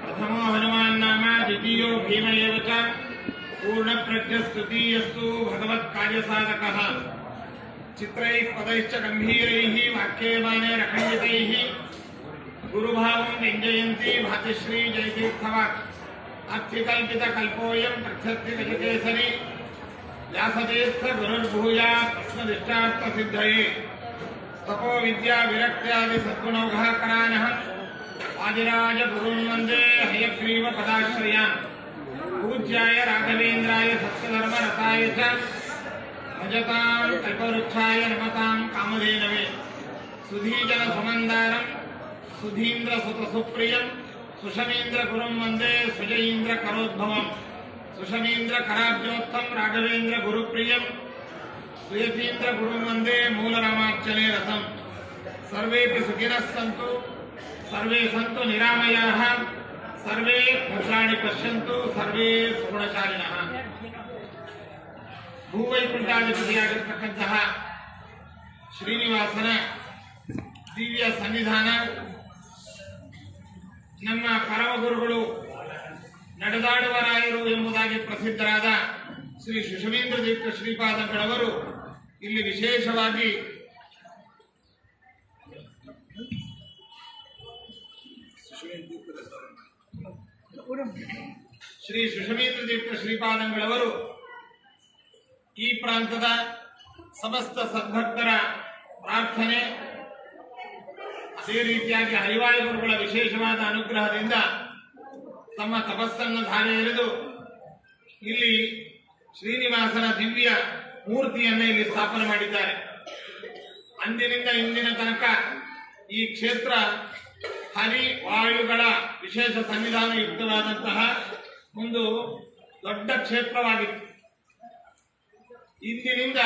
प्रथमो हनुमान् नाम द्वितीयो भीम एव च पूर्णप्रज्ञस्तृतीयस्तु भगवत्कार्यसाधकः। चित्रैः, पदैश्च गम्भीरैः वाक्येवानेरखण्डितैः गुरुभावं व्यञ्जयन्ती भातिश्री जयतीर्थवाक् अत्युकल्पितकल्पोऽयं प्रत्यर्थि गजकेसरी व्यासतीर्थ गुरुर्भूयात् तस्मदिष्टार्थसिद्धये तपो विद्या विरक्त्यादि सद्गुणौघाकरानः आदिराजगुरुं वंदे हयग्रीव पदाश्रयान्। पूज्याय राघवेन्द्राय सत्यधर्मरताय च। रजताम् कल्पवृक्षाय रमताम् कामधेनवे सुधीजनसमन्दारम् सुधीन्द्रसुतसुप्रियम् सुषमेन्द्रगुरुं वंदे सुजयीन्द्रकरोद्भवम् सुषमेन्द्रकराब्जोत्तम् राघवेन्द्रगुरुप्रियम् ಸುಯತೀಂದ್ರ ಗುರು ಒಂದೇ ಮೂಲರಾಮಾರ್ಚನೆ ರಸಂ ಸರ್ವೇಪಿ ಸುಖಿನಃ ಸಂತು, ಸರ್ವೇ ಸಂತು ನಿರಾಮಯಾಹ ಸರ್ವೇ ಭದ್ರಾಣಿ ಪಶ್ಯಂತು, ಸರ್ವೇ ಸುಗುಣಶಾಲಿನಃ. ಭೂವೈಕುಂಠಾಧಿಪತಿಯಾಗಿರ್ತಕ್ಕಂತಹ ಶ್ರೀನಿವಾಸನ ದಿವ್ಯ ಸನ್ನಿಧಾನ. ನಮ್ಮ ಪರಮಗುರುಗಳು ನಡೆದಾಡುವ ರಾಯರು ಎಂಬುದಾಗಿ ಪ್ರಸಿದ್ಧರಾದ ಶ್ರೀ ಶುಶಮೇಂದ್ರ ತೀರ್ಥ ಶ್ರೀಪಾದಂಗಳವರು ಇಲ್ಲಿ ವಿಶೇಷವಾಗಿ ಶ್ರೀ ಸುಷಮೇಂದ್ರ ತೀರ್ಥ ಶ್ರೀಪಾದಂಗಳವರು ಈ ಪ್ರಾಂತದ ಸಮಸ್ತ ಸದ್ಭಕ್ತರ ಪ್ರಾರ್ಥನೆ, ಅದೇ ರೀತಿಯಾಗಿ ಹರಿವಾಯು ಗುರುಗಳ ವಿಶೇಷವಾದ ಅನುಗ್ರಹದಿಂದ ತಮ್ಮ ತಪಸ್ಸನ್ನು ಧಾರೆ ಎರೆದು ಇಲ್ಲಿ ಶ್ರೀನಿವಾಸನ ದಿವ್ಯ ಮೂರ್ತಿಯನ್ನು ಇಲ್ಲಿ ಸ್ಥಾಪನೆ ಮಾಡಿದ್ದಾರೆ. ಅಂದಿನಿಂದ ಇಂದಿನ ತನಕ ಈ ಕ್ಷೇತ್ರ ಹರಿ ವಾಯುಗಳ ವಿಶೇಷ ಸನ್ನಿಧಾನ ಯುಕ್ತವಾದಂತಹ ಒಂದು ದೊಡ್ಡ ಕ್ಷೇತ್ರವಾಗಿತ್ತು. ಇಂದಿನಿಂದ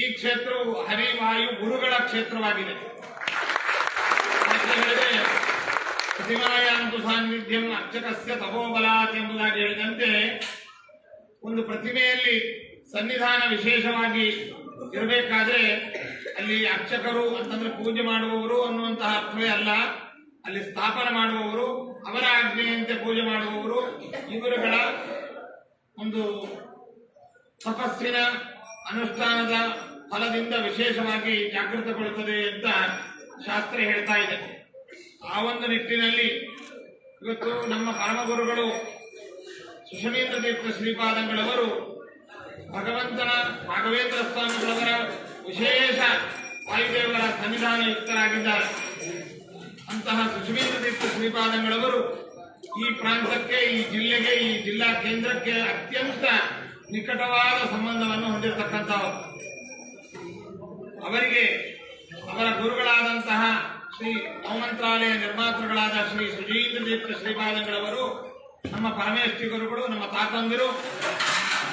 ಈ ಕ್ಷೇತ್ರವು ಹರಿವಾಯು ಗುರುಗಳ ಕ್ಷೇತ್ರವಾಗಿದೆ. ಪ್ರತಿಮಾಯಾಂತು ಸಾನ್ನಿಧ್ಯಂ ಅರ್ಚಕಸ್ಯ ತಪೋಬಲಾತ್ ಎಂಬುದಾಗಿ ಹೇಳಿದಂತೆ ಒಂದು ಪ್ರತಿಮೆಯಲ್ಲಿ ಸನ್ನಿಧಾನ ವಿಶೇಷವಾಗಿ ಇರಬೇಕಾದ್ರೆ ಅಲ್ಲಿ ಅರ್ಚಕರು ಅಂತಂದ್ರೆ ಪೂಜೆ ಮಾಡುವವರು ಅನ್ನುವಂತಹ ಅರ್ಥವೇ ಅಲ್ಲ. ಅಲ್ಲಿ ಸ್ಥಾಪನೆ ಮಾಡುವವರು, ಅವರ ಆಜ್ಞೆಯಂತೆ ಪೂಜೆ ಮಾಡುವವರು, ಇವರುಗಳ ಒಂದು ತಪಸ್ಸಿನ ಅನುಷ್ಠಾನದ ಫಲದಿಂದ ವಿಶೇಷವಾಗಿ ಜಾಗೃತಗೊಳ್ಳುತ್ತದೆ ಅಂತ ಶಾಸ್ತ್ರ ಹೇಳ್ತಾ ಇದೆ. ಆ ಒಂದು ನಿಟ್ಟಿನಲ್ಲಿ ಇವತ್ತು ನಮ್ಮ ಪರಮಗುರುಗಳು ಸುಷಮೇಂದ್ರ ತೀರ್ಥ ಶ್ರೀಪಾದಂಗಳವರು ಭಗವಂತನ ರಾಘವೇಂದ್ರ ಸ್ವಾಮಿಗಳವರ ವಿಶೇಷ ವಾಯುದೇವರ ಸನ್ನಿಧಾನ ಯುಕ್ತರಾಗಿದ್ದಾರೆ ಅಂತಹ ಸುಷಮೇಂದ್ರ ತೀರ್ಥ ಶ್ರೀಪಾದಂಗಳವರು ಈ ಪ್ರಾಂತಕ್ಕೆ ಈ ಜಿಲ್ಲೆಗೆ, ಈ ಜಿಲ್ಲಾ ಕೇಂದ್ರಕ್ಕೆ ಅತ್ಯಂತ ನಿಕಟವಾದ ಸಂಬಂಧವನ್ನು ಹೊಂದಿರತಕ್ಕಂಥವರು. ಅವರಿಗೆ ಅವರ ಗುರುಗಳಾದಂತಹ ಶ್ರೀ ನವಮಂತ್ರಾಲಯ ನಿರ್ಮಾತೃಗಳಾದ ಶ್ರೀ ಸುಜೀಂದ್ರ ತೀರ್ಥ ಶ್ರೀಪಾದಂಗಳವರು, ನಮ್ಮ ಪರಮೇಶ್ವರಿ ಗುರುಗಳು, ನಮ್ಮ ತಾತಂದಿರು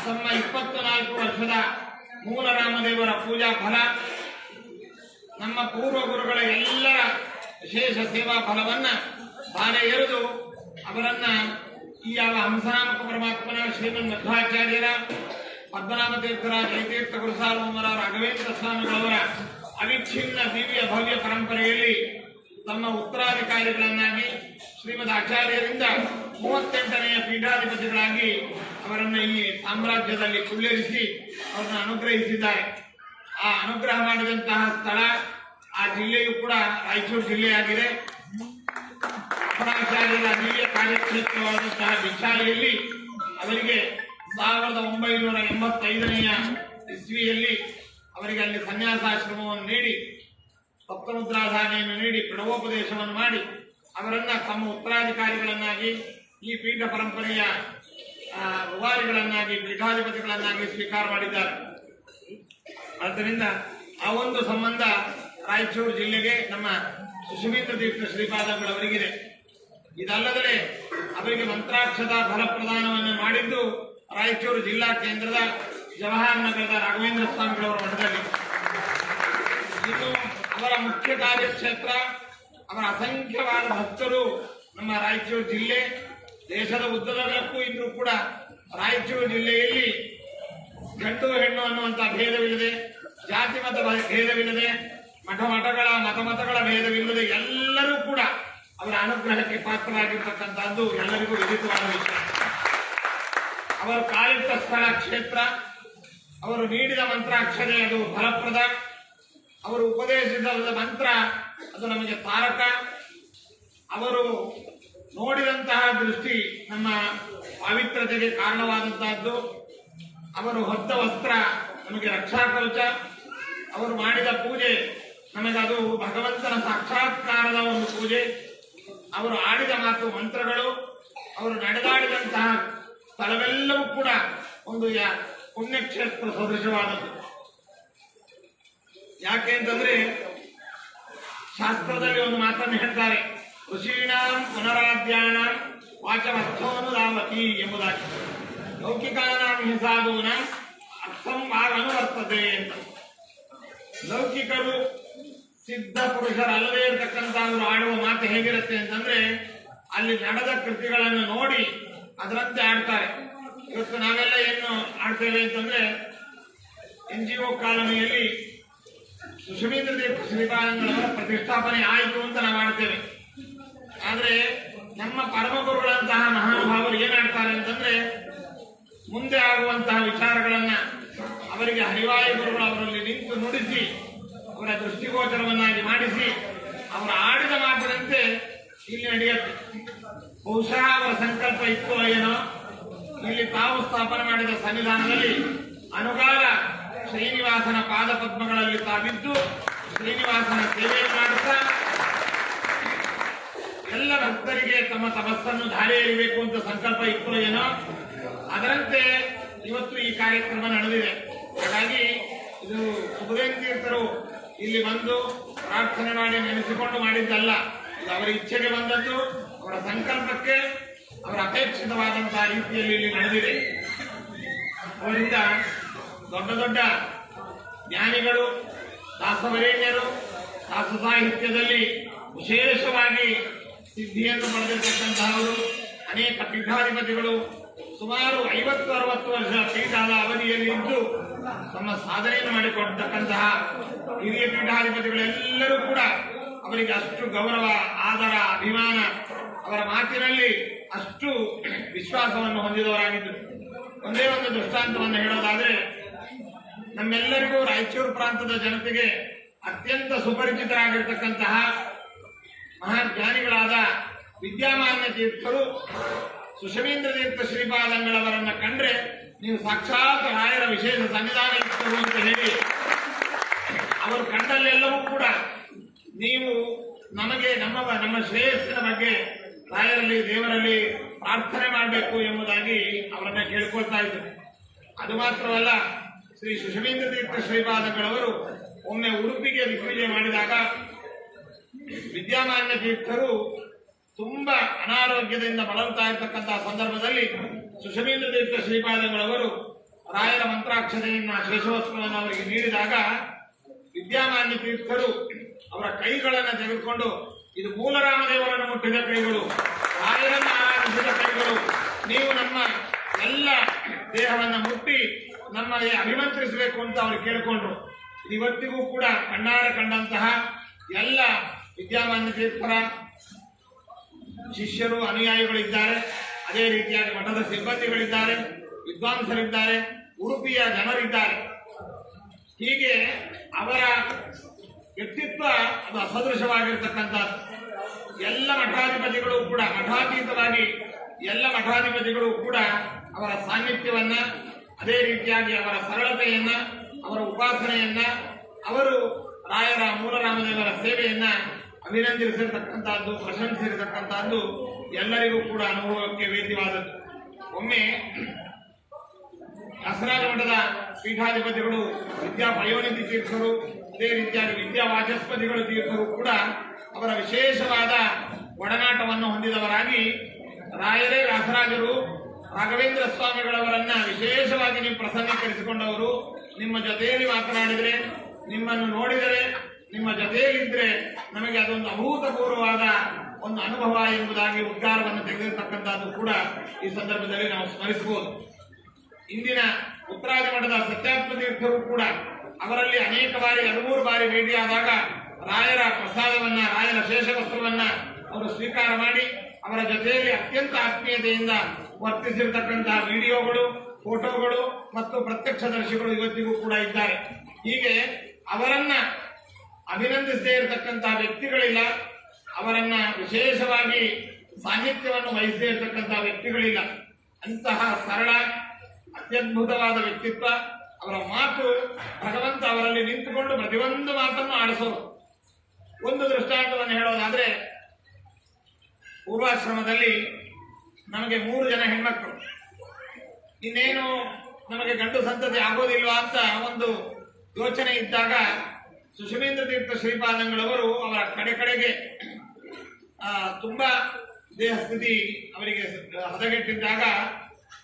ತಮ್ಮ ಇಪ್ಪತ್ತು ನಾಲ್ಕು ವರ್ಷದ ಮೂಲ ರಾಮದೇವರ ಪೂಜಾ ಫಲ, ನಮ್ಮ ಪೂರ್ವ ಗುರುಗಳ ಎಲ್ಲ ವಿಶೇಷ ಸೇವಾ ಫಲವನ್ನ ಬಾಲೆ ಎರೆದು ಅವರನ್ನ ಈ ಯಾವ ಹಂಸನಾಮಕ ಪರಮಾತ್ಮನ ಶ್ರೀಮನ್ ಮಧ್ವಾಚಾರ್ಯರ ಪದ್ಮನಾಭ ತೀರ್ಥರ ಜಯತೀರ್ಥ ಗುರುಸಾರ್ವಮರ ರಾಘವೇಂದ್ರ ಸ್ವಾಮಿಗಳವರ ಅವಿಚ್ಛಿನ್ನ ದಿವ್ಯ ಭವ್ಯ ಪರಂಪರೆಯಲ್ಲಿ ತಮ್ಮ ಉತ್ತರಾಧಿಕಾರಿಗಳನ್ನಾಗಿ ಶ್ರೀಮದ್ ಆಚಾರ್ಯರಿಂದ ಮೂವತ್ತೆಂಟನೆಯ ಪೀಠಾಧಿಪತಿಗಳಾಗಿ ಅವರನ್ನು ಈ ಸಾಮ್ರಾಜ್ಯದಲ್ಲಿ ಕುಳ್ಳಿರಿಸಿ ಅವರನ್ನು ಅನುಗ್ರಹಿಸಿದ್ದಾರೆ. ಆ ಅನುಗ್ರಹ ಮಾಡಿದಂತಹ ಸ್ಥಳ ಆ ಜಿಲ್ಲೆಯು ಕೂಡ ರಾಯಚೂರು ಜಿಲ್ಲೆಯಾಗಿದೆ. ಅಪ್ಪಣಾಚಾರ್ಯರ ದಿವ್ಯ ಕಾರ್ಯಕ್ಷೇತ್ರವಾದಂತಹ ವಿಶಾಲೆಯಲ್ಲಿ ಅವರಿಗೆ ಸಾವಿರದ ಒಂಬೈನೂರ ಎಂಬತ್ತೈದನೆಯ ಇಸ್ವಿಯಲ್ಲಿ ಅವರಿಗೆ ಅಲ್ಲಿ ಸನ್ಯಾಸಾಶ್ರಮವನ್ನು ನೀಡಿ ಸಪ್ತಮುದ್ರಾಧಾನೆಯನ್ನು ನೀಡಿ ಪ್ರಣವೋಪದೇಶವನ್ನು ಮಾಡಿ ಅವರನ್ನ ತಮ್ಮ ಉತ್ತರಾಧಿಕಾರಿಗಳನ್ನಾಗಿ ಈ ಪೀಠ ಪರಂಪರೆಯ ಆ, ರೂವಾರಿಗಳನ್ನಾಗಿ ಪೀಠಾಧಿಪತಿಗಳನ್ನಾಗಿ ಸ್ವೀಕಾರ ಮಾಡಿದ್ದಾರೆ. ಆದ್ದರಿಂದ ಆ ಒಂದು ಸಂಬಂಧ ರಾಯಚೂರು ಜಿಲ್ಲೆಗೆ ನಮ್ಮ ಸುಷಮೇಂದ್ರ ತೀರ್ಥ ಶ್ರೀಪಾದಗಳವರಿಗಿದೆ ಇದಲ್ಲದೆ ಅವರಿಗೆ ಮಂತ್ರಾಕ್ಷದ ಫಲಪ್ರದಾನವನ್ನು ಮಾಡಿದ್ದು ರಾಯಚೂರು ಜಿಲ್ಲಾ ಕೇಂದ್ರದ ಜವಾಹರ್ ನಗರದ ರಾಘವೇಂದ್ರ ಸ್ವಾಮಿಗಳವರ ಮಠದಲ್ಲಿ. ಇದು ಅವರ ಮುಖ್ಯ ಕಾರ್ಯಕ್ಷೇತ್ರ ಅವರ ಅಸಂಖ್ಯವಾದ ಭಕ್ತರು ನಮ್ಮ ರಾಯಚೂರು ಜಿಲ್ಲೆ, ದೇಶದ ಉದ್ದಗಲಕ್ಕೂ ಇದ್ರೂ ಕೂಡ ರಾಯಚೂರು ಜಿಲ್ಲೆಯಲ್ಲಿ ಗಂಡು ಹೆಣ್ಣು ಅನ್ನುವಂತ ಭೇದವಿಲ್ಲದೆ, ಜಾತಿ ಮತ ಭೇದವಿಲ್ಲದೆ, ಮಠ ಮಠಗಳ, ಮತ ಮತಗಳ ಭೇದವಿಲ್ಲದೆ ಎಲ್ಲರೂ ಕೂಡ ಅವರ ಅನುಗ್ರಹಕ್ಕೆ ಪಾತ್ರರಾಗಿರ್ತಕ್ಕಂಥದ್ದು ಎಲ್ಲರಿಗೂ ವಿಧಿತವಾದ ವಿಷಯ. ಅವರು ಕಾಲಿಟ್ಟ ಸ್ಥಳ ಕ್ಷೇತ್ರ, ಅವರು ನೀಡಿದ ಮಂತ್ರಾಕ್ಷರೇ ಅದು ಫಲಪ್ರದ, ಅವರು ಉಪದೇಶಿಸಿದ ಮಂತ್ರ ಅದು ನಮಗೆ ತಾರಕ ಅವರು ನೋಡಿದಂತಹ ದೃಷ್ಟಿ ನಮ್ಮ ಪಾವಿತ್ರತೆಗೆ ಕಾರಣವಾದಂತಹದ್ದು. ಅವರು ಹೊತ್ತ ವಸ್ತ್ರ ನಮಗೆ ರಕ್ಷಾ ಕವಚ ಅವರು ಮಾಡಿದ ಪೂಜೆ ನಮಗದು ಭಗವಂತನ ಸಾಕ್ಷಾತ್ಕಾರದ ಒಂದು ಪೂಜೆ. ಅವರು ಆಡಿದ ಮಾತು ಮಂತ್ರಗಳು. ಅವರು ನಡೆದಾಡಿದಂತಹ ಸ್ಥಳವೆಲ್ಲವೂ ಕೂಡ ಒಂದು ಪುಣ್ಯಕ್ಷೇತ್ರ ಸದೃಶವಾದದ್ದು. ಯಾಕೆ ಅಂತಂದ್ರೆ ಶಾಸ್ತ್ರದಲ್ಲಿ ಒಂದು ಮಾತನ್ನು ಹೇಳ್ತಾರೆ. ಋಷೀಣಾಂ ಪುನರಾಧ್ಯಾನ ವಾಚಮರ್ಥೋನುದಾವತಿ ಎಂಬುದಾಗಿ. ಲೌಕಿಕಾನಾಂ ಹಿಂಸಾದೂನ ಅರ್ಥಂ ಆಗನುವರ್ತದೆ ಅಂತ. ಲೌಕಿಕರು ಸಿದ್ಧ ಪುರುಷರಲ್ಲದೇ ಇರತಕ್ಕಂಥವರು ಆಡುವ ಮಾತು ಹೇಗಿರುತ್ತೆ ಅಂತಂದ್ರೆ, ಅಲ್ಲಿ ನಡೆದ ಕೃತಿಗಳನ್ನು ನೋಡಿ ಅದರಂತೆ ಆಡ್ತಾರೆ. ಇವತ್ತು ನಾವೆಲ್ಲ ಏನು ಆಡ್ತೇವೆ ಅಂತಂದ್ರೆ, ಎನ್ ಜಿ ಒ ಕಾಲೋನಿಯಲ್ಲಿ ಸುಷಮೀಂದ್ರ ದೇವ ಶ್ರೀಪಾದಂಗಳವರ ಪ್ರತಿಷ್ಠಾಪನೆ ಆಯಿತು ಅಂತ ನಾವು ಮಾಡ್ತೇವೆ. ಆದ್ರೆ ನಮ್ಮ ಪರಮ ಗುರುಗಳಂತಹ ಮಹಾನುಭಾವರು ಏನಾಡ್ತಾರೆ ಅಂತಂದ್ರೆ, ಮುಂದೆ ಆಗುವಂತಹ ವಿಚಾರಗಳನ್ನ ಅವರಿಗೆ ಹರಿವಾಯು ಗುರುಗಳು ಅವರಲ್ಲಿ ನಿಂತು ನುಡಿಸಿ, ಅವರ ದೃಷ್ಟಿಗೋಚರವನ್ನಾಗಿ ಮಾಡಿಸಿ, ಅವರ ಆಡಿದ ಮಾತಿನಂತೆ ಇಲ್ಲಿ ನಡೆಯುತ್ತೆ. ಬಹುಶಃ ಅವರ ಸಂಕಲ್ಪ ಇತ್ತು ಏನೋ, ಇಲ್ಲಿ ತಾವು ಸ್ಥಾಪನೆ ಮಾಡಿದ ಸನ್ನಿಧಾನದಲ್ಲಿ ಅನುಗಾಲ ಶ್ರೀನಿವಾಸನ ಪಾದ ಪದ್ಮಗಳಲ್ಲಿ ತಾವಿದ್ದು ಶ್ರೀನಿವಾಸನ ಸೇವೆ ಮಾಡುತ್ತಾ ಎಲ್ಲ ಭಕ್ತರಿಗೆ ತಮ್ಮ ತಪಸ್ಸನ್ನು ಧಾರೆ ಇರಬೇಕು ಅಂತ ಸಂಕಲ್ಪ ಇತ್ತು ಏನೋ ಅದರಂತೆ ಇವತ್ತು ಈ ಕಾರ್ಯಕ್ರಮ ನಡೆದಿದೆ. ಹಾಗಾಗಿ ಇದು ಸುಖದೇವ್ ತೀರ್ಥರು ಇಲ್ಲಿ ಬಂದು ಪ್ರಾರ್ಥನೆ ಮಾಡಿ ನೆನೆಸಿಕೊಂಡು ಮಾಡಿದ್ದಲ್ಲ. ಅವರ ಇಚ್ಛೆಗೆ ಬಂದದ್ದು, ಅವರ ಸಂಕಲ್ಪಕ್ಕೆ, ಅವರ ಅಪೇಕ್ಷಿತವಾದಂತಹ ರೀತಿಯಲ್ಲಿ ಇಲ್ಲಿ ನಡೆದಿದೆ. ಅವರಿಂದ ದೊಡ್ಡ ದೊಡ್ಡ ಜ್ಞಾನಿಗಳು ದಾಸವರೇಣ್ಯರು ದಾಸ ಸಾಹಿತ್ಯದಲ್ಲಿ ವಿಶೇಷವಾಗಿ ಸಿದ್ಧಿಯನ್ನು ಪಡೆದಿರತಕ್ಕಂತಹವರು, ಅನೇಕ ಪೀಠಾಧಿಪತಿಗಳು, ಸುಮಾರು ಐವತ್ತು, ಅರವತ್ತು ವರ್ಷ ಪೀಠದ ಅವಧಿಯಲ್ಲಿ ಇದ್ದು ತಮ್ಮ ಸಾಧನೆಯನ್ನು ಮಾಡಿಕೊಡ್ತಕ್ಕಂತಹ ಹಿರಿಯ ಪೀಠಾಧಿಪತಿಗಳೆಲ್ಲರೂ ಕೂಡ ಅವರಿಗೆ ಅಷ್ಟು ಗೌರವ, ಆದರ, ಅಭಿಮಾನ ಅವರ ಮಾತಿನಲ್ಲಿ ಅಷ್ಟು ವಿಶ್ವಾಸವನ್ನು ಹೊಂದಿದವರಾಗಿದ್ದರು. ಒಂದೇ ಒಂದು ದೃಷ್ಟಾಂತವನ್ನು ಹೇಳೋದಾದ್ರೆ ನಮ್ಮೆಲ್ಲರಿಗೂ ರಾಯಚೂರು ಪ್ರಾಂತದ ಜನತೆಗೆ ಅತ್ಯಂತ ಸುಪರಿಚಿತರಾಗಿರ್ತಕ್ಕಂತಹ ಮಹಾಜ್ಞಾನಿಗಳಾದ ವಿದ್ಯಾಮಾನ್ಯ ತೀರ್ಥರು ಸುಷಮೇಂದ್ರ ತೀರ್ಥ ಶ್ರೀಪಾದಂಗಳವರನ್ನ ಕಂಡ್ರೆ ನೀವು ಸಾಕ್ಷಾತ್ ರಾಯರ ವಿಶೇಷ ಸನ್ನಿಧಾನ ಇರ್ತರು ಅಂತ ಹೇಳಿ ಅವರು ಕಂಡಲ್ಲೆಲ್ಲವೂ ಕೂಡ ನೀವು ನಮಗೆ ನಮ್ಮ ನಮ್ಮ ಶ್ರೇಯಸ್ಸಿನ ಬಗ್ಗೆ ರಾಯರಲ್ಲಿ, ದೇವರಲ್ಲಿ ಪ್ರಾರ್ಥನೆ ಮಾಡಬೇಕು ಎಂಬುದಾಗಿ ಅವರನ್ನ ಕೇಳ್ಕೊಳ್ತಾ ಇದ್ದರು ಅದು ಮಾತ್ರವಲ್ಲ ಶ್ರೀ ಸುಷಮೀಂದ್ರ ತೀರ್ಥ ಶ್ರೀಪಾದಗಳವರು ಒಮ್ಮೆ ಉಡುಪಿಗೆ ದಿಗ್ವಿಜಯ ಮಾಡಿದಾಗ ವಿದ್ಯಾಮಾನ್ಯ ತೀರ್ಥರು ತುಂಬಾ ಅನಾರೋಗ್ಯದಿಂದ ಬಳಲ್ತಾ ಇರತಕ್ಕಂತಹ ಸಂದರ್ಭದಲ್ಲಿ ಸುಷಮೇಂದ್ರ ತೀರ್ಥ ಶ್ರೀಪಾದಗಳವರು ರಾಯರ ಮಂತ್ರಾಕ್ಷತೆಯನ್ನ ಶೇಷವಸ್ತ್ರವನ್ನು ಅವರಿಗೆ ನೀಡಿದಾಗ ವಿದ್ಯಾಮಾನ್ಯ ತೀರ್ಥರು ಅವರ ಕೈಗಳನ್ನು ತೆಗೆದುಕೊಂಡು, ಇದು ಮೂಲರಾಮದೇವರನ್ನು ಮುಟ್ಟಿದ ಕೈಗಳು, ರಾಯರನ್ನು ಆರಾಧಿಸಿದ ಕೈಗಳು, ನೀವು ನಮ್ಮ ಎಲ್ಲ ದೇಹವನ್ನು ಮುಟ್ಟಿ ನಮಗೆ ಅಭಿಮಂತ್ರಿಸಬೇಕು ಅಂತ ಅವರು ಕೇಳಿಕೊಂಡ್ರು. ಇವತ್ತಿಗೂ ಕೂಡ ಕಣ್ಣಾರೆ ಕಂಡಂತಹ ಎಲ್ಲ ವಿದ್ಯಾಮಾನ್ಯ ತೀರ್ಥರ ಶಿಷ್ಯರು, ಅನುಯಾಯಿಗಳಿದ್ದಾರೆ. ಅದೇ ರೀತಿಯಾಗಿ ಮಠದ ಸಿಬ್ಬಂದಿಗಳಿದ್ದಾರೆ, ವಿದ್ವಾಂಸರಿದ್ದಾರೆ, ಉಡುಪಿಯ ಜನರಿದ್ದಾರೆ. ಹೀಗೆ ಅವರ ವ್ಯಕ್ತಿತ್ವ ಅದು ಅಸದೃಶವಾಗಿರ್ತಕ್ಕಂಥದ್ದು. ಎಲ್ಲ ಮಠಾಧಿಪತಿಗಳು ಕೂಡ ಮಠಾತೀತವಾಗಿ ಎಲ್ಲ ಮಠಾಧಿಪತಿಗಳು ಕೂಡ ಅವರ ಸಾನ್ನಿಧ್ಯವನ್ನ ಅದೇ ರೀತಿಯಾಗಿ ಅವರ ಸರಳತೆಯನ್ನ, ಅವರ ಉಪಾಸನೆಯನ್ನ, ಅವರು ರಾಯರ ಮೂಲರಾಮದೇವರ ಸೇವೆಯನ್ನ ಅಭಿನಂದಿಸಿರತಕ್ಕಂತಹದ್ದು ಪ್ರಶಂಸಿರತಕ್ಕಂತಹದ್ದು ಎಲ್ಲರಿಗೂ ಕೂಡ ಅನುಭವಕ್ಕೆ ವೇದ್ಯವಾದದ್ದು. ಒಮ್ಮೆ ದಸರಾಜ ಮಠದ ಪೀಠಾಧಿಪತಿಗಳು, ವಿದ್ಯಾ ಪಯೋನಿಧಿ ತೀರ್ಥರು, ಅದೇ ರೀತಿಯಾಗಿ ವಿದ್ಯಾ ವಾಚಸ್ಪತಿಗಳು ತೀರ್ಥರು ಕೂಡ ಅವರ ವಿಶೇಷವಾದ ಒಡನಾಟವನ್ನು ಹೊಂದಿದವರಾಗಿ ರಾಯರೇ ವ್ಯಾಸರಾಜರು ರಾಘವೇಂದ್ರ ಸ್ವಾಮಿಗಳವರನ್ನ ವಿಶೇಷವಾಗಿ ನೀವು ಪ್ರಸನ್ನೀಕರಿಸಿಕೊಂಡವರು ನಿಮ್ಮ ಜೊತೆಯಲ್ಲಿ ಮಾತನಾಡಿದರೆ, ನಿಮ್ಮನ್ನು ನೋಡಿದರೆ, ನಿಮ್ಮ ಜೊತೆಯಲ್ಲಿದ್ದರೆ ನಮಗೆ ಅದೊಂದು ಅಭೂತಪೂರ್ವವಾದ ಒಂದು ಅನುಭವ ಎಂಬುದಾಗಿ ಉದ್ಗಾರವನ್ನು ತೆಗೆದಿರತಕ್ಕಂಥದ್ದು ಕೂಡ ಈ ಸಂದರ್ಭದಲ್ಲಿ ನಾವು ಸ್ಮರಿಸಬಹುದು. ಇಂದಿನ ಉತ್ತರಾದಿ ಮಠದ ಸತ್ಯಾತ್ಮ ತೀರ್ಥರು ಕೂಡ ಅವರಲ್ಲಿ ಅನೇಕ ಬಾರಿ, ಹದಿಮೂರು ಬಾರಿ ಭೇಟಿಯಾದಾಗ ರಾಯರ ಪ್ರಸಾದವನ್ನ, ರಾಯರ ಶೇಷವಸ್ತ್ರವನ್ನ ಅವರು ಸ್ವೀಕಾರ ಮಾಡಿ ಅವರ ಜೊತೆಯಲ್ಲಿ ಅತ್ಯಂತ ಆತ್ಮೀಯತೆಯಿಂದ ವರ್ತಿಸಿರ್ತಕ್ಕಂತಹ ವಿಡಿಯೋಗಳು, ಫೋಟೋಗಳು ಮತ್ತು ಪ್ರತ್ಯಕ್ಷದರ್ಶಿಗಳು ಇವತ್ತಿಗೂ ಕೂಡ ಇದ್ದಾರೆ. ಹೀಗೆ ಅವರನ್ನ ಅಭಿನಂದಿಸದೇ ಇರತಕ್ಕಂತಹ ವ್ಯಕ್ತಿಗಳಿಲ್ಲ. ಅವರನ್ನ ವಿಶೇಷವಾಗಿ ಸಾಹಿತ್ಯವನ್ನು ವಹಿಸದೇ ಇರತಕ್ಕಂತಹ ವ್ಯಕ್ತಿಗಳಿಲ್ಲ. ಅಂತಹ ಸರಳ, ಅತ್ಯದ್ಭುತವಾದ ವ್ಯಕ್ತಿತ್ವ ಅವರ ಮಾತು ಭಗವಂತ ಅವರಲ್ಲಿ ನಿಂತುಕೊಂಡು ಪ್ರತಿಯೊಂದು ಮಾತನ್ನು ಆಡಿಸೋರು. ಒಂದು ದೃಷ್ಟಾಂತವನ್ನು ಹೇಳೋದಾದ್ರೆ, ಪೂರ್ವಾಶ್ರಮದಲ್ಲಿ ನಮಗೆ ಮೂರು ಜನ ಹೆಣ್ಮಕ್ಳು. ಇನ್ನೇನು ನಮಗೆ ಗಂಡು ಸಂತತಿ ಆಗೋದಿಲ್ವಾ ಅಂತ ಒಂದು ಯೋಚನೆ ಇದ್ದಾಗ ಸುಷಮೇಂದ್ರ ತೀರ್ಥ ಶ್ರೀಪಾದಂಗಳವರು ಅವರ ಕಡೆ ಕಡೆಗೆ ತುಂಬಾ ದೇಹ ಸ್ಥಿತಿ ಅವರಿಗೆ ಹದಗೆಟ್ಟಿದ್ದಾಗ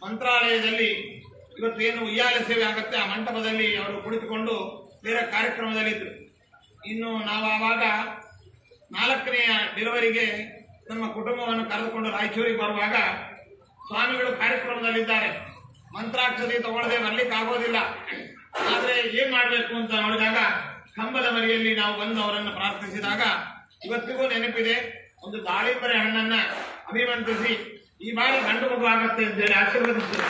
ಮಂತ್ರಾಲಯದಲ್ಲಿ ಇವತ್ತು ಏನು ಉಯ್ಯಾಲೆ ಸೇವೆ ಆಗುತ್ತೆ ಆ ಮಂಟಪದಲ್ಲಿ ಅವರು ಕುಳಿತುಕೊಂಡು ಬೇರೆ ಕಾರ್ಯಕ್ರಮದಲ್ಲಿದ್ದರು ಇನ್ನು ನಾವು ಆವಾಗ ನಾಲ್ಕನೆಯ ಡೆಲಿವರಿಗೆ ನಮ್ಮ ಕುಟುಂಬವನ್ನು ಕರೆದುಕೊಂಡು ರಾಯಚೂರಿಗೆ ಬರುವಾಗ ಸ್ವಾಮಿಗಳು ಕಾರ್ಯಕ್ರಮದಲ್ಲಿದ್ದಾರೆ. ಮಂತ್ರಾಕ್ಷರಿ ತಗೊಳ್ಳದೆ ಬರ್ಲಿಕ್ಕೆ ಆಗೋದಿಲ್ಲ. ಆದ್ರೆ ಏನ್ ಮಾಡ್ಬೇಕು ಅಂತ ನೋಡಿದಾಗ ಕಂಬದ ಮರಿಯಲ್ಲಿ ನಾವು ಬಂದು ಅವರನ್ನು ಪ್ರಾರ್ಥಿಸಿದಾಗ ಇವತ್ತಿಗೂ ನೆನಪಿದೆ, ಒಂದು ದಾಳಿಂಬರೆ ಹಣ್ಣನ್ನ ಅಭಿಮಂತ್ರಿಸಿ, ಈ ಬಾರಿ ಗಂಡು ಮಗು ಆಗತ್ತೆ ಅಂತ ಹೇಳಿ ಆಶೀರ್ವದಿಸಿದೆ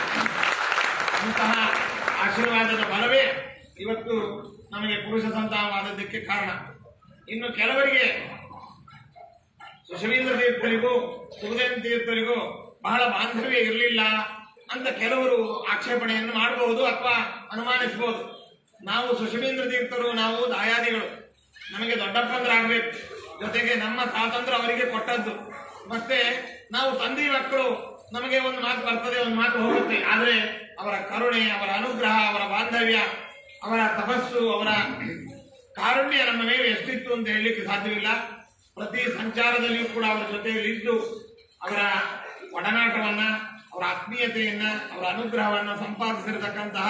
ಅಂತಹ ಆಶೀರ್ವಾದದ ಬಲವೇ ಇವತ್ತು ನಮಗೆ ಪುರುಷ ಸಂತಾನವಾದದ್ದಕ್ಕೆ ಕಾರಣ. ಇನ್ನು ಕೆಲವರಿಗೆ ಸುಶಮೀಂದ್ರ ತೀರ್ಥರಿಗೂ, ಸುಖದೇವ ತೀರ್ಥರಿಗೂ ಬಹಳ ಬಾಂಧವ್ಯ ಇರಲಿಲ್ಲ ಅಂತ ಕೆಲವರು ಆಕ್ಷೇಪಣೆಯನ್ನು ಮಾಡಬಹುದು ಅಥವಾ ಅನುಮಾನಿಸಬಹುದು ನಾವು ಸುಶಮೀಂದ್ರ ತೀರ್ಥರು, ನಾವು ದಾಯಾದಿಗಳು. ನಮಗೆ ದೊಡ್ಡಪ್ಪಂದ್ರಾಗಬೇಕು ಜೊತೆಗೆ ನಮ್ಮ ಸ್ವಾತಂತ್ರ್ಯ ಅವರಿಗೆ ಕೊಟ್ಟದ್ದು. ಮತ್ತೆ ನಾವು ತಂದೆ ಮಕ್ಕಳು, ನಮಗೆ ಒಂದು ಮಾತು ಬರ್ತದೆ, ಒಂದು ಮಾತು ಹೋಗುತ್ತೆ. ಆದ್ರೆ ಅವರ ಕರುಣೆ, ಅವರ ಅನುಗ್ರಹ, ಅವರ ಬಾಂಧವ್ಯ, ಅವರ ತಪಸ್ಸು, ಅವರ ಕಾರುಣ್ಯ ನಮ್ಮ ಮೇಲೆ ಎಷ್ಟಿತ್ತು ಅಂತ ಹೇಳಲಿಕ್ಕೆ ಸಾಧ್ಯವಿಲ್ಲ. ಪ್ರತಿ ಸಂಚಾರದಲ್ಲಿಯೂ ಕೂಡ ಅವರ ಜೊತೆಯಲ್ಲಿ ಇದ್ದು, ಅವರ ಒಡನಾಟವನ್ನ, ಅವರ ಆತ್ಮೀಯತೆಯನ್ನ, ಅವರ ಅನುಗ್ರಹವನ್ನ ಸಂಪಾದಿಸಿರತಕ್ಕಂತಹ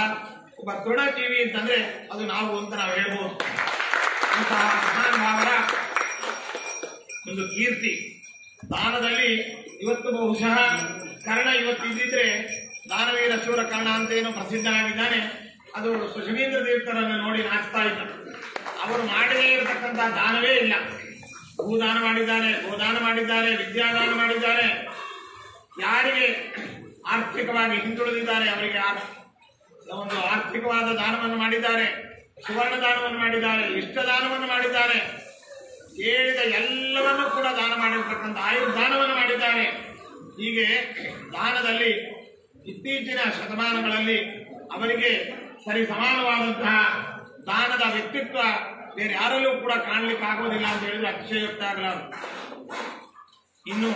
ಒಬ್ಬ ತೃಣಜೀವಿ ಅಂತಂದ್ರೆ ಅದು ನಾವು ಅಂತ ನಾವು ಹೇಳ್ಬೋದು. ಅಂತಹ ಮಹಾನುಭಾವರ ಒಂದು ಕೀರ್ತಿ. ದಾನದಲ್ಲಿ ಇವತ್ತು ಬಹುಶಃ ಕರ್ಣ ಇವತ್ತು ಇದ್ದಿದ್ರೆ ದಾನವೀರ ಶೂರ ಕರ್ಣ ಅಂತ ಏನು ಪ್ರಸಿದ್ಧನಾಗಿದ್ದಾನೆ ಅದು ಸುಷಮೀಂದ್ರ ತೀರ್ಥರನ್ನು ನೋಡಿ ನಾಚ್ತಾ ಇದ್ದ. ಅವರು ಮಾಡದೇ ಇರತಕ್ಕಂತಹ ದಾನವೇ ಇಲ್ಲ. ಭೂದಾನ ಮಾಡಿದ್ದಾರೆ ಗೋದಾನ ಮಾಡಿದ್ದಾರೆ, ವಿದ್ಯಾದಾನ ಮಾಡಿದ್ದಾರೆ. ಯಾರಿಗೆ ಆರ್ಥಿಕವಾಗಿ ಹಿಂದುಳಿದಿದ್ದಾರೆ, ಅವರಿಗೆ ಒಂದು ಆರ್ಥಿಕವಾದ ದಾನವನ್ನು ಮಾಡಿದ್ದಾರೆ ಸುವರ್ಣ ದಾನವನ್ನು ಮಾಡಿದ್ದಾರೆ ಇಷ್ಟ ದಾನವನ್ನು ಮಾಡಿದ್ದಾರೆ. ಹೇಳಿದ ಎಲ್ಲವನ್ನೂ ಕೂಡ ದಾನ ಮಾಡಿರ್ತಕ್ಕಂಥ ಆಯುರ್ದಾನವನ್ನು ಮಾಡಿದ್ದಾರೆ. ಹೀಗೆ ದಾನದಲ್ಲಿ ಇತ್ತೀಚಿನ ಶತಮಾನಗಳಲ್ಲಿ ಅವರಿಗೆ ಸರಿ ಸಮಾನವಾದಂತಹ ದಾನದ ವ್ಯಕ್ತಿತ್ವ ಬೇರೆ ಯಾರಲ್ಲೂ ಕೂಡ ಕಾಣಲಿಕ್ಕೆ ಆಗೋದಿಲ್ಲ ಅಂತ ಹೇಳಿದ್ರೆ ಅತಿಶಯೋಕ್ತ ಆಗಲಾರದು. ಇನ್ನು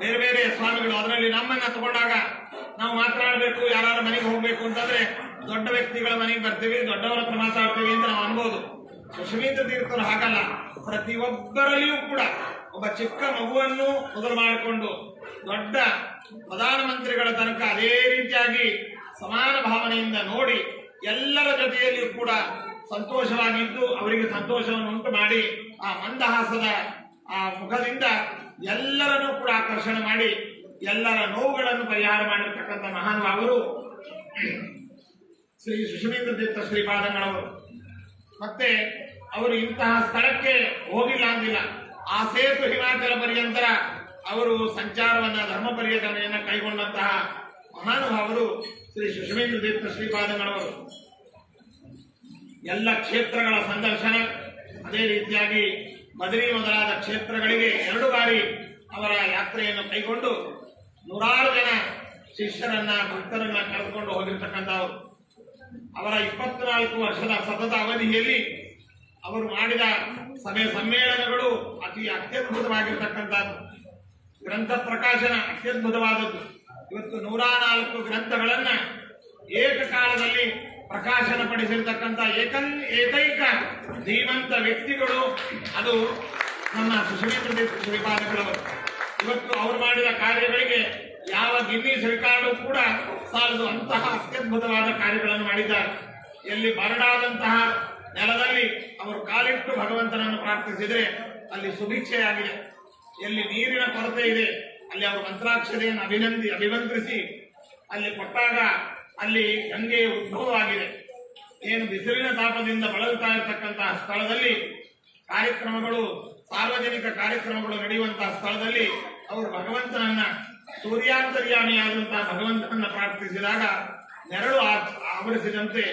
ಬೇರೆ ಬೇರೆ ಸ್ವಾಮಿಗಳು ಅದರಲ್ಲಿ ನಮ್ಮನ್ನ ತಗೊಂಡಾಗ ನಾವು ಮಾತನಾಡಬೇಕು ಯಾರ ಮನೆಗೆ ಹೋಗ್ಬೇಕು ಅಂತಂದ್ರೆ ದೊಡ್ಡ ವ್ಯಕ್ತಿಗಳ ಮನೆಗೆ ಬರ್ತೀವಿ, ದೊಡ್ಡವರ ಹತ್ರ ಮಾತಾಡ್ತೀವಿ ಅಂತ ನಾವು ಅನ್ಬೋದು. ಸುಶ್ರೀಂದ್ರ ತೀರ್ಥರು ಹಾಗಲ್ಲ. ಪ್ರತಿಯೊಬ್ಬರಲ್ಲಿಯೂ ಕೂಡ ಒಬ್ಬ ಚಿಕ್ಕ ಮಗುವನ್ನು ಮೊದಲು ಮಾಡಿಕೊಂಡು ದೊಡ್ಡ ಪ್ರಧಾನಮಂತ್ರಿಗಳ ತನಕ ಅದೇ ರೀತಿಯಾಗಿ ಸಮಾನ ಭಾವನೆಯಿಂದ ನೋಡಿ ಎಲ್ಲರ ಜೊತೆಯಲ್ಲಿಯೂ ಕೂಡ ಸಂತೋಷವಾಗಿದ್ದು ಅವರಿಗೆ ಸಂತೋಷವನ್ನು ಉಂಟು ಮಾಡಿ ಆ ಮಂದಹಾಸದ ಆ ಮುಖದಿಂದ ಎಲ್ಲರನ್ನೂ ಕೂಡ ಆಕರ್ಷಣೆ ಮಾಡಿ ಎಲ್ಲರ ನೋವುಗಳನ್ನು ಪರಿಹಾರ ಮಾಡಿರ್ತಕ್ಕಂಥ ಮಹಾನುಭಾವರು ಶ್ರೀ ಸುಷಮೇಂದ್ರ ತೀರ್ಥ ಶ್ರೀಪಾದಂಗಳವರು. ಮತ್ತೆ ಅವರು ಇಂತಹ ಸ್ಥಳಕ್ಕೆ ಹೋಗಿಲ್ಲ ಅಂದಿಲ್ಲ. ಆ ಸೇತು ಹಿಮಾಚಲ ಪರ್ಯಂತರ ಅವರು ಸಂಚಾರವನ್ನ, ಧರ್ಮ ಪರ್ಯಟನೆಯನ್ನ ಕೈಗೊಂಡಂತಹ ಮಹಾನುಭಾವರು ಶ್ರೀ ಸುಷಮೇಂದ್ರ ತೀರ್ಥ ಶ್ರೀಪಾದಂಗಳವರು. ಎಲ್ಲ ಕ್ಷೇತ್ರಗಳ ಸಂದರ್ಶನ. ಅದೇ ರೀತಿಯಾಗಿ ಮದುವೆ ಮೊದಲಾದ ಕ್ಷೇತ್ರಗಳಿಗೆ ಎರಡು ಬಾರಿ ಅವರ ಯಾತ್ರೆಯನ್ನು ಕೈಗೊಂಡು ನೂರಾರು ಜನ ಶಿಷ್ಯರನ್ನ, ಭಕ್ತರನ್ನ ಕರೆದುಕೊಂಡು ಹೋಗಿರ್ತಕ್ಕಂಥವರು. ಅವರ ಇಪ್ಪತ್ನಾಲ್ಕು ವರ್ಷದ ಸತತ ಅವಧಿಯಲ್ಲಿ ಅವರು ಮಾಡಿದ ಸಭೆ ಸಮ್ಮೇಳನಗಳು ಅತಿ ಅತ್ಯದ್ಭುತವಾಗಿರ್ತಕ್ಕಂಥದ್ದು. ಗ್ರಂಥ ಪ್ರಕಾಶನ ಅತ್ಯದ್ಭುತವಾದದ್ದು. ಇವತ್ತು ನೂರ ನಾಲ್ಕು ಗ್ರಂಥಗಳನ್ನ ಏಕಕಾಲದಲ್ಲಿ ಪ್ರಕಾಶನ ಪಡಿಸಿರ್ತಕ್ಕಂಥ ಏಕೈಕ ಜೀವಂತ ವ್ಯಕ್ತಿಗಳು ಅದು ನಮ್ಮ ಸುಶ್ರೀಂದ್ರ ತೀರ್ಥ ಶ್ರೀಪಾದಗಳವರು ಇವತ್ತು ಅವರು ಮಾಡಿದ ಕಾರ್ಯಗಳಿಗೆ ಯಾವ ಗಿನ್ನಿಸ್ ರೆಕಾರ್ಡು ಕೂಡ ಸಾಲದು ಅಂತಹ ಅತ್ಯದ್ಭುತವಾದ ಕಾರ್ಯಗಳನ್ನು ಮಾಡಿದ್ದಾರೆ. ಎಲ್ಲಿ ಬರಡಾದಂತಹ ನೆಲದಲ್ಲಿ ಅವರು ಕಾಲಿಟ್ಟು ಭಗವಂತನನ್ನು ಪ್ರಾರ್ಥಿಸಿದರೆ ಅಲ್ಲಿ ಸುಭಿಕ್ಷೆಯಾಗಿದೆ. ಎಲ್ಲಿ ನೀರಿನ ಕೊರತೆ ಇದೆ, ಅಲ್ಲಿ ಅವರು ಮಂತ್ರಾಕ್ಷತೆಯನ್ನು ಅಭಿನಂದಿ, ಅಭಿಮಂತ್ರಿಸಿ ಅಲ್ಲಿ ಕೊಟ್ಟಾಗ ಅಲ್ಲಿ ಗಂಗೆ ಉದ್ಭವವಾಗಿದೆ. ಏನು ಬಿಸಿಲಿನ ತಾಪದಿಂದ ಬಳಲುತ್ತಾ ಇರತಕ್ಕಂತಹ ಸ್ಥಳದಲ್ಲಿ ಕಾರ್ಯಕ್ರಮಗಳು, ಸಾರ್ವಜನಿಕ ಕಾರ್ಯಕ್ರಮಗಳು ನಡೆಯುವಂತಹ ಸ್ಥಳದಲ್ಲಿ ಅವರು ಭಗವಂತನನ್ನ ಸೂರ್ಯಾಂತರ್ಯಾಮಿಯಾದಂತಹ ಭಗವಂತನನ್ನ ಪ್ರಾರ್ಥಿಸಿದಾಗ ನೆರಳು ಆವರಿಸಿದಂತೆ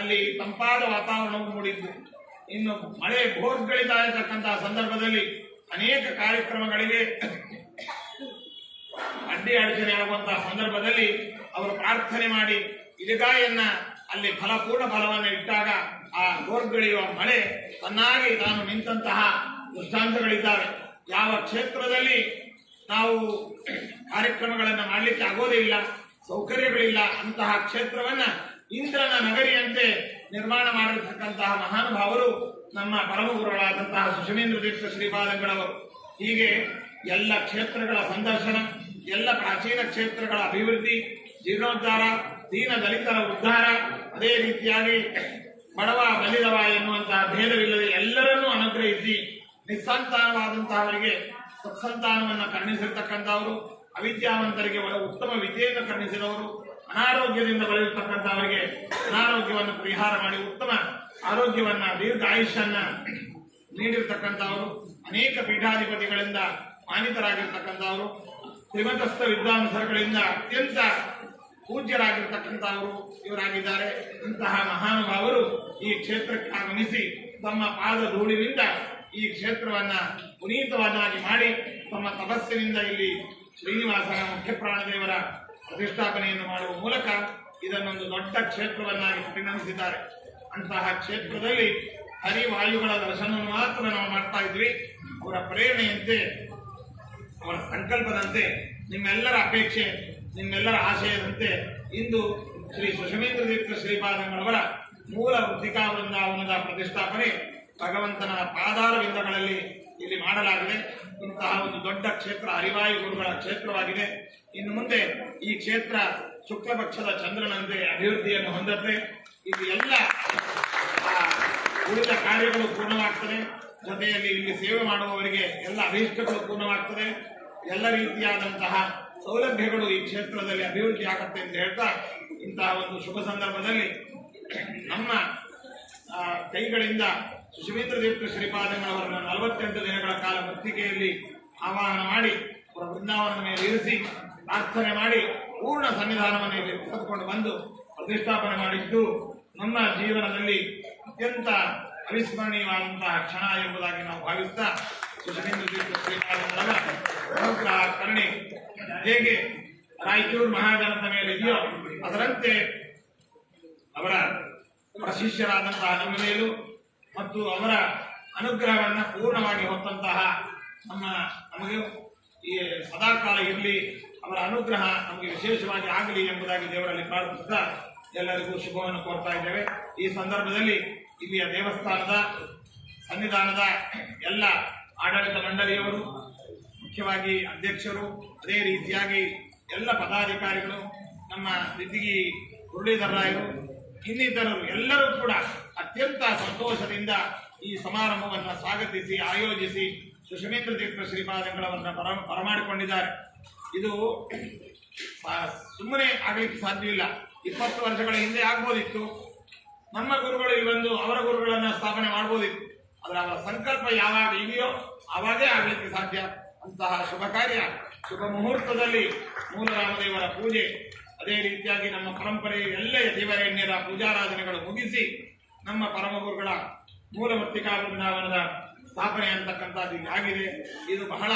ಅಲ್ಲಿ ತಂಪಾದ ವಾತಾವರಣವು ಮೂಡಿದ್ದು ಇನ್ನು ಮಳೆ ಭೋರ್ಗಳಿತಾ ಇರತಕ್ಕಂತಹ ಸಂದರ್ಭದಲ್ಲಿ ಅನೇಕ ಕಾರ್ಯಕ್ರಮಗಳಿಗೆ ಅಡ್ಡಿ ಅಡಚಣೆ ಆಗುವಂತಹ ಸಂದರ್ಭದಲ್ಲಿ ಅವರು ಪ್ರಾರ್ಥನೆ ಮಾಡಿ ಇದಗಾಯನ್ನ ಅಲ್ಲಿ ಫಲಪೂರ್ಣ ಫಲವನ್ನು ಇಟ್ಟಾಗ ಆ ಗೋರ್ಗಳಿಯುವ ಮಳೆ ತನ್ನಾಗಿ ತಾನು ನಿಂತಹ ದೃಷ್ಟಾಂತಗಳಿದ್ದಾವೆ. ಯಾವ ಕ್ಷೇತ್ರದಲ್ಲಿ ನಾವು ಕಾರ್ಯಕ್ರಮಗಳನ್ನು ಮಾಡಲಿಕ್ಕೆ ಆಗೋದೇ ಇಲ್ಲ, ಸೌಕರ್ಯಗಳಿಲ್ಲ, ಅಂತಹ ಕ್ಷೇತ್ರವನ್ನ ಇಂದ್ರನ ನಗರಿಯಂತೆ ನಿರ್ಮಾಣ ಮಾಡಿರ್ತಕ್ಕಂತಹ ಮಹಾನುಭಾವರು ನಮ್ಮ ಪರಮ ಗುರುಗಳಾದಂತಹ ಸುಷಮೇಂದ್ರ ತೀರ್ಥ ಶ್ರೀಪಾದಂಗಳವರು. ಹೀಗೆ ಎಲ್ಲ ಕ್ಷೇತ್ರಗಳ ಸಂದರ್ಶನ, ಎಲ್ಲ ಪ್ರಾಚೀನ ಕ್ಷೇತ್ರಗಳ ಅಭಿವೃದ್ಧಿ ಜೀರ್ಣೋದ್ಧಾರ, ದೀನ ದಲಿತರ ಉದ್ಧಾರ, ಅದೇ ರೀತಿಯಾಗಿ ಬಡವ ಬಲಿದವ ಎನ್ನುವಂತಹ ಭೇದವಿಲ್ಲದೆ ಎಲ್ಲರನ್ನೂ ಅನುಗ್ರಹಿಸಿ ನಿಸ್ಸಂತಾನವಾದಂತಹವರಿಗೆ ಸತ್ಸಂತಾನವನ್ನು ಕರುಣಿಸಿರ್ತಕ್ಕಂಥವರು, ಅವಿದ್ಯಾವಂತರಿಗೆ ಉತ್ತಮ ವಿದ್ಯೆಯನ್ನು ಕರುಣಿಸಿದವರು, ಅನಾರೋಗ್ಯದಿಂದ ಬಳಲಿರ್ತಕ್ಕಂಥವರಿಗೆ ಅನಾರೋಗ್ಯವನ್ನು ಪರಿಹಾರ ಮಾಡಿ ಉತ್ತಮ ಆರೋಗ್ಯವನ್ನ ದೀರ್ಘ ಆಯುಷ್ಯನ್ನ ನೀಡಿರ್ತಕ್ಕಂಥವರು, ಅನೇಕ ಪೀಠಾಧಿಪತಿಗಳಿಂದ ಮಾನಿತರಾಗಿರ್ತಕ್ಕಂಥವರು ಶ್ರೀಮಂತಸ್ಥ ವಿದ್ವಾಂಸರುಗಳಿಂದ ಅತ್ಯಂತ ಪೂಜ್ಯರಾಗಿರ್ತಕ್ಕಂಥವರು ಇವರಾಗಿದ್ದಾರೆ. ಇಂತಹ ಮಹಾನುಭಾವರು ಈ ಕ್ಷೇತ್ರಕ್ಕೆ ಆಗಮಿಸಿ ತಮ್ಮ ಪಾದ ಧೂಳಿನಿಂದ ಈ ಕ್ಷೇತ್ರವನ್ನ ಪುನೀತವನ್ನಾಗಿ ಮಾಡಿ ತಮ್ಮ ತಪಸ್ಸಿನಿಂದ ಇಲ್ಲಿ ಶ್ರೀನಿವಾಸನ ಮುಖ್ಯ ಪ್ರಾಣದೇವರ ಪ್ರತಿಷ್ಠಾಪನೆಯನ್ನು ಮಾಡುವ ಮೂಲಕ ಇದನ್ನೊಂದು ದೊಡ್ಡ ಕ್ಷೇತ್ರವನ್ನಾಗಿ ಪರಿಣಮಿಸಿದ್ದಾರೆ. ಅಂತಹ ಕ್ಷೇತ್ರದಲ್ಲಿ ಹರಿವಾಯುಗಳ ದರ್ಶನವನ್ನು ಮಾತ್ರ ನಾವು ಮಾಡ್ತಾ ಇದ್ವಿ. ಅವರ ಪ್ರೇರಣೆಯಂತೆ, ಅವರ ಸಂಕಲ್ಪದಂತೆ ನಿಮ್ಮೆಲ್ಲರ ಅಪೇಕ್ಷೆ ನಿಮ್ಮೆಲ್ಲರ ಆಶಯದಂತೆ ಇಂದು ಶ್ರೀ ಸುಷಮೇಂದ್ರ ತೀರ್ಥ ಶ್ರೀಪಾದಂಗಳವರ ಮೂಲ ವೃತ್ತಿಕಾ ವೃಂದಾವನದ ಪ್ರತಿಷ್ಠಾಪನೆ ಭಗವಂತನ ಪಾದಾರವಿಂದಗಳಲ್ಲಿ ಇಲ್ಲಿ ಮಾಡಲಾಗಿದೆ. ಇಂತಹ ಒಂದು ದೊಡ್ಡ ಕ್ಷೇತ್ರ, ಹರಿವಾಯು ಗುರುಗಳ ಕ್ಷೇತ್ರವಾಗಿದೆ. ಇನ್ನು ಮುಂದೆ ಈ ಕ್ಷೇತ್ರ ಶುಕ್ಲಪಕ್ಷದ ಚಂದ್ರನಂತೆ ಅಭಿವೃದ್ಧಿಯನ್ನು ಹೊಂದತ್ತೆ. ಇದು ಎಲ್ಲ ಉಳಿದ ಕಾರ್ಯಗಳು ಪೂರ್ಣವಾಗ್ತದೆ ಜೊತೆಯಲ್ಲಿ ಇಲ್ಲಿ ಸೇವೆ ಮಾಡುವವರಿಗೆ ಎಲ್ಲ ಅಭೀಷ್ಟಗಳು ಪೂರ್ಣವಾಗ್ತದೆ ಎಲ್ಲ ರೀತಿಯಾದಂತಹ ಸೌಲಭ್ಯಗಳು ಈ ಕ್ಷೇತ್ರದಲ್ಲಿ ಅಭಿವೃದ್ಧಿ ಆಗುತ್ತೆ ಅಂತ ಹೇಳ್ತಾ ಇಂತಹ ಒಂದು ಶುಭ ಸಂದರ್ಭದಲ್ಲಿ ನಮ್ಮ ಕೈಗಳಿಂದ ಸುಶೀಂದ್ರ ತೀರ್ಥ ಶ್ರೀಪಾದಂಗಳವರನ್ನು ನಲವತ್ತೆಂಟು ದಿನಗಳ ಕಾಲ ಮೃತ್ತಿಕೆಯಲ್ಲಿ ಆವಾಹನ ಮಾಡಿ, ಅವರ ವೃಂದಾವನದ ಮೇಲೆ ಇರಿಸಿ, ಪ್ರಾರ್ಥನೆ ಮಾಡಿ, ಪೂರ್ಣ ಸನ್ನಿಧಾನವನ್ನು ಇಲ್ಲಿ ತೆಗೆದುಕೊಂಡು ಬಂದು ಪ್ರತಿಷ್ಠಾಪನೆ ಮಾಡಿದ್ದು ನಮ್ಮ ಜೀವನದಲ್ಲಿ ಅತ್ಯಂತ ಅವಿಸ್ಮರಣೀಯವಾದಂತಹ ಕ್ಷಣ ಎಂಬುದಾಗಿ ನಾವು ಭಾವಿಸ್ತಾ ಕರುಣೆ ಹೇಗೆ ರಾಯಚೂರು ಮಹಾಜನದ ಮೇಲೆ ಇದೆಯೋ ಅದರಂತೆ ಅವರ ಶಿಷ್ಯರಾದಂತಹ ನಮ್ಮನೆಯಲು ಮತ್ತು ಅವರ ಅನುಗ್ರಹವನ್ನ ಪೂರ್ಣವಾಗಿ ಹೊತ್ತಂತಹ ನಮ್ಮ ನಮಗೆ ಈ ಸದಾಕಾಲ ಇರಲಿ, ಅವರ ಅನುಗ್ರಹ ನಮಗೆ ವಿಶೇಷವಾಗಿ ಆಗಲಿ ಎಂಬುದಾಗಿ ದೇವರಲ್ಲಿ ಪ್ರಾರ್ಥಿಸುತ್ತಾ ಎಲ್ಲರಿಗೂ ಶುಭವನ್ನು ಕೋರ್ತಾ ಇದ್ದೇವೆ. ಈ ಸಂದರ್ಭದಲ್ಲಿ ಇಲ್ಲಿಯ ದೇವಸ್ಥಾನದ ಸನ್ನಿಧಾನದ ಎಲ್ಲ ಆಡಳಿತ ಮಂಡಳಿಯವರು, ಮುಖ್ಯವಾಗಿ ಅಧ್ಯಕ್ಷರು, ಅದೇ ರೀತಿಯಾಗಿ ಎಲ್ಲ ಪದಾಧಿಕಾರಿಗಳು, ನಮ್ಮ ದಿದ್ದಿಗಿ ಮುರಳೀಧರರಾಯರು ಇನ್ನಿತರರು ಎಲ್ಲರೂ ಕೂಡ ಅತ್ಯಂತ ಸಂತೋಷದಿಂದ ಈ ಸಮಾರಂಭವನ್ನು ಸ್ವಾಗತಿಸಿ, ಆಯೋಜಿಸಿ ಸುಷಮೇಂದ್ರ ತೀರ್ಥ ಶ್ರೀಪಾದಂಗಳವರನ್ನ ಬರ ಬರಮಾಡಿಕೊಂಡಿದ್ದಾರೆ ಇದು ಸುಮ್ಮನೆ ಆಗಲಿಕ್ಕೆ ಸಾಧ್ಯವಿಲ್ಲ. ಇಪ್ಪತ್ತು ವರ್ಷಗಳ ಹಿಂದೆ ಆಗ್ಬೋದಿತ್ತು. ನಮ್ಮ ಗುರುಗಳು ಇಲ್ಲಿ ಬಂದು ಅವರ ಗುರುಗಳನ್ನು ಸ್ಥಾಪನೆ ಮಾಡ್ಬೋದಿತ್ತು. ಆದರೆ ಅವರ ಸಂಕಲ್ಪ ಯಾವಾಗ ಇದೆಯೋ ಆವಾಗೇ ಆಗಲಿಕ್ಕೆ ಸಾಧ್ಯ? ಅಂತಹ ಶುಭ ಕಾರ್ಯ ಶುಭ ಮುಹೂರ್ತದಲ್ಲಿ ಮೂಲರಾಮದೇವರ ಪೂಜೆ. ಅದೇ ರೀತಿಯಾಗಿ ನಮ್ಮ ಪರಂಪರೆ ಎಲ್ಲ ದೇವರಣ್ಯರ ಪೂಜಾರಾಧನೆಗಳು ಮುಗಿಸಿ ನಮ್ಮ ಪರಮ ಗುರುಗಳ ವೃಂದಾವನದ ಸ್ಥಾಪನೆ ಅಂತಕ್ಕಂಥದ್ದು ಇಲ್ಲಿ ಆಗಿದೆ. ಇದು ಬಹಳ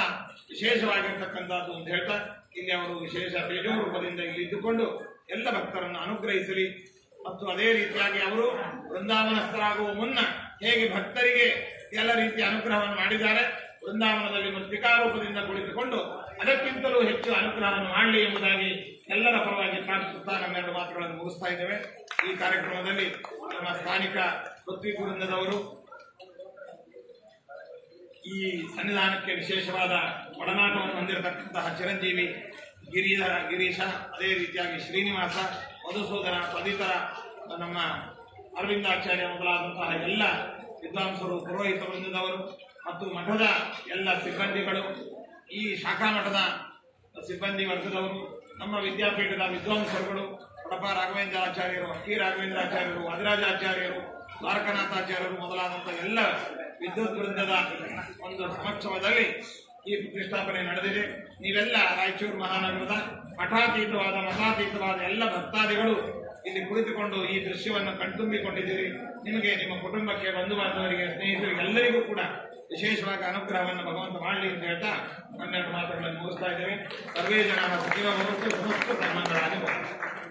ವಿಶೇಷವಾಗಿರ್ತಕ್ಕಂಥದ್ದು ಅಂತ ಹೇಳ್ತಾ, ಇಲ್ಲಿ ಅವರು ವಿಶೇಷ ತೇಜೋರೂಪದಿಂದ ಇಲ್ಲಿ ಇದ್ದುಕೊಂಡು ಎಲ್ಲ ಭಕ್ತರನ್ನು ಅನುಗ್ರಹಿಸಲಿ. ಮತ್ತು ಅದೇ ರೀತಿಯಾಗಿ ಅವರು ವೃಂದಾವನಸ್ಥರಾಗುವ ಮುನ್ನ ಹೇಗೆ ಭಕ್ತರಿಗೆ ಎಲ್ಲ ರೀತಿಯ ಅನುಗ್ರಹವನ್ನು ಮಾಡಿದ್ದಾರೆ. ವೃಂದಾವನದಲ್ಲಿ ಮೃತ್ತಿಕಾರೂಪದಿಂದ ಕುಳಿತುಕೊಂಡು ಅದಕ್ಕಿಂತಲೂ ಹೆಚ್ಚು ಅನುಗ್ರಹವನ್ನು ಮಾಡಲಿ ಎಂಬುದಾಗಿ ಎಲ್ಲರ ಪರವಾಗಿ ಪ್ರಾರ್ಥಿಸುತ್ತಾ ನಮ್ಮೆರಡು ಮಾತುಗಳನ್ನು ಮುಗಿಸ್ತಾ ಇದ್ದೇವೆ. ಈ ಕಾರ್ಯಕ್ರಮದಲ್ಲಿ ನಮ್ಮ ಸ್ಥಾನಿಕ ಪೃಥ್ವಿ ಈ ಸನ್ನಿಧಾನಕ್ಕೆ ವಿಶೇಷವಾದ ಒಡನಾಟವನ್ನು ಹೊಂದಿರತಕ್ಕಂತಹ ಚಿರಂಜೀವಿ ಗಿರಿಧರ ಗಿರೀಶ, ಅದೇ ರೀತಿಯಾಗಿ ಶ್ರೀನಿವಾಸ ಮಧುಸೂದನ ಪದಿತರ ನಮ್ಮ ಅರವಿಂದಾಚಾರ್ಯ ಮೊದಲಾದಂತಹ ಎಲ್ಲ ವಿದ್ವಾಂಸರು, ಪುರೋಹಿತ ವೃಂದದವರು ಮತ್ತು ಮಠದ ಎಲ್ಲ ಸಿಬ್ಬಂದಿಗಳು, ಈ ಶಾಖಾ ಮಠದ ಸಿಬ್ಬಂದಿ ವರ್ಗದವರು, ನಮ್ಮ ವಿದ್ಯಾಪೀಠದ ವಿದ್ವಾಂಸರುಗಳು, ಕೊಡಪ ರಾಘವೇಂದ್ರಾಚಾರ್ಯರು ಅಕ್ಕಿ ರಾಘವೇಂದ್ರಾಚಾರ್ಯರು ವದರಾಜಾಚಾರ್ಯರು ದ್ವಾರಕನಾಥಾಚಾರ್ಯರು ಮೊದಲಾದಂತಹ ಎಲ್ಲ ವಿದ್ಯುತ್ ವೃಂದದ ಒಂದು ಸಮಕ್ಷಮದಲ್ಲಿ ಈ ಪ್ರತಿಷ್ಠಾಪನೆ ನಡೆದಿದೆ. ನೀವೆಲ್ಲ ರಾಯಚೂರು ಮಹಾನಗರದ ಮಠಾತೀತವಾದ ಮಠಾತೀತವಾದ ಎಲ್ಲ ಭಕ್ತಾದಿಗಳು ಇಲ್ಲಿ ಕುಳಿತುಕೊಂಡು ಈ ದೃಶ್ಯವನ್ನು ಕಣ್ತುಂಬಿಕೊಂಡಿದ್ದೀರಿ. ನಿಮಗೆ ನಿಮ್ಮ ಕುಟುಂಬಕ್ಕೆ ಬಂಧು ಬಾಂಧವರಿಗೆ ಸ್ನೇಹಿತರಿಗೆ ಎಲ್ಲರಿಗೂ ಕೂಡ ವಿಶೇಷವಾಗಿ ಅನುಗ್ರಹವನ್ನು ಭಗವಂತ ಮಾಡಲಿ ಅಂತ ಹೇಳ್ತಾ ಹನ್ನೆರಡು ಮಾತುಗಳನ್ನು ಮುಗಿಸ್ತಾ ಇದ್ದೇವೆ. ಸರ್ವೇ ಜನ ಸಚಿವ ಸಮಸ್ತ ಅನುಭವ